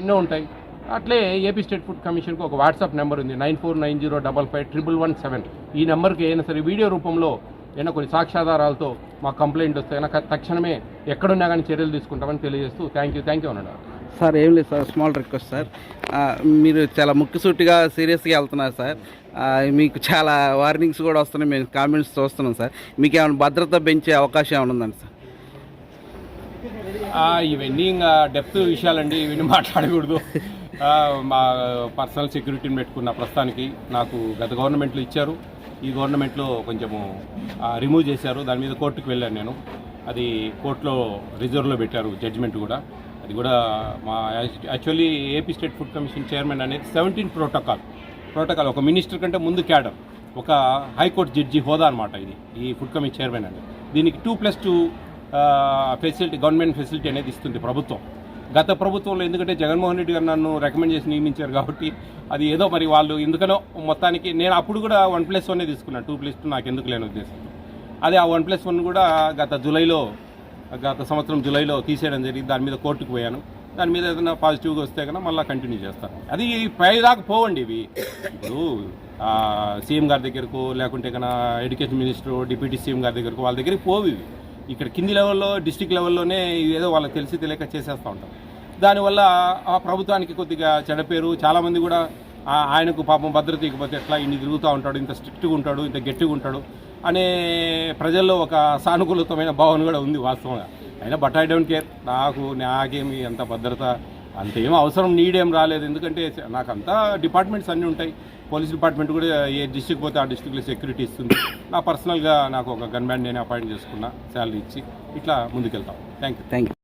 ఎన్నో ఉంటాయి. అట్లే ఏపీ స్టేట్ ఫుడ్ కమిషన్కి ఒక వాట్సాప్ నెంబర్ ఉంది. Nine four nine zero double five triple one seven. ఈ నెంబర్కి అయినా సరే వీడియో రూపంలో ఏమైనా కొన్ని సాక్ష్యాధారాలతో మా కంప్లైంట్ వస్తే కనుక తక్షణమే ఎక్కడున్నా కానీ చర్యలు తీసుకుంటామని తెలియజేస్తూ థ్యాంక్ యూ థ్యాంక్ యూ అన్నాడు. సార్ ఏం లేదు సార్ స్మాల్ రిక్వెస్ట్ సార్. మీరు చాలా ముక్కుసూటిగా సీరియస్గా వెళ్తున్నారు సార్. మీకు చాలా వార్నింగ్స్ కూడా వస్తున్నాయి. మేము కామెంట్స్ చూస్తున్నాం సార్. మీకు ఏమైనా భద్రత పెంచే అవకాశం ఏమైనా ఉందండి సార్? ఇవన్నీ ఇంకా డెప్త్ విషయాలండి ఇవన్నీ మాట్లాడకూడదు. మా పర్సనల్ సెక్యూరిటీని పెట్టుకున్న ప్రస్తుతానికి నాకు గత గవర్నమెంట్లో ఇచ్చారు. ఈ గవర్నమెంట్లో కొంచెము రిమూవ్ చేశారు. దాని మీద కోర్టుకు వెళ్ళాను నేను. అది కోర్టులో రిజర్వ్లో పెట్టారు జడ్జిమెంట్ కూడా. అది కూడా మా actually AP state food commission chairman అనేది సెవెంటీన్ ప్రోటోకాల్ ప్రోటోకాల్ ఒక మినిస్టర్ కంటే ముందు క్యాడర్ ఒక హైకోర్టు జడ్జి హోదా అనమాట ఇది. ఈ ఫుడ్ కమిషన్ చైర్మన్ అనేది. దీనికి two plus two facility government facility అనేది ఇస్తుంది ప్రభుత్వం. గత ప్రభుత్వంలో ఎందుకంటే జగన్మోహన్ రెడ్డి గారు నన్ను రికమెండ్ చేసి నియమించారు కాబట్టి అది ఏదో మరి వాళ్ళు ఎందుకనో మొత్తానికి నేను అప్పుడు కూడా వన్ ప్లస్ వన్నే తీసుకున్నాను. టూ ప్లస్ టూ నాకు ఎందుకు లేని ఉద్దేశం. అదే ఆ వన్ ప్లస్ వన్ కూడా గత జూలైలో గత సంవత్సరం జూలైలో తీసేయడం జరిగింది. దాని మీద కోర్టుకు పోయాను. దాని మీద ఏదైనా పాజిటివ్గా వస్తే కన్నా మళ్ళీ కంటిన్యూ చేస్తాను అది పైదాకా పోవండి ఇవి. ఇప్పుడు సీఎం గారి దగ్గరకు లేకుంటే కన్నా ఎడ్యుకేషన్ మినిస్టర్ డిప్యూటీ సీఎం గారి దగ్గరకు వాళ్ళ దగ్గరికి పోవి ఇవి. ఇక్కడ కింది లెవెల్లో డిస్టిక్ లెవెల్లోనే ఏదో వాళ్ళకి తెలిసి తెలియక చేసేస్తూ ఉంటారు దానివల్ల ఆ ప్రభుత్వానికి కొద్దిగా చెడపేరు. చాలామంది కూడా ఆయనకు పాపం భద్రత ఇకపోతే ఎట్లా ఇన్ని తిరుగుతూ ఉంటాడు ఇంత స్ట్రిక్ట్గా ఉంటాడు ఇంత గట్టిగా ఉంటాడు అనే ప్రజల్లో ఒక సానుకూలతమైన భావన కూడా ఉంది వాస్తవంగా. అయినా బట్ ఐ డోంట్ కేర్. నాకు నాకేమి అంత భద్రత అంత ఏం అవసరం నీడేం రాలేదు. ఎందుకంటే నాకు అంతా డిపార్ట్మెంట్స్ అన్నీ ఉంటాయి. పోలీస్ డిపార్ట్మెంట్ కూడా ఏ డిస్టిక్ పోతే ఆ డిస్టిక్లో సెక్యూరిటీ ఇస్తుంది. నా పర్సనల్గా నాకు ఒక గన్మ్యాన్ నేను అపాయింట్ చేసుకున్నా శాలరీ ఇచ్చి ఇట్లా ముందుకెళ్తాం. Thank you thank you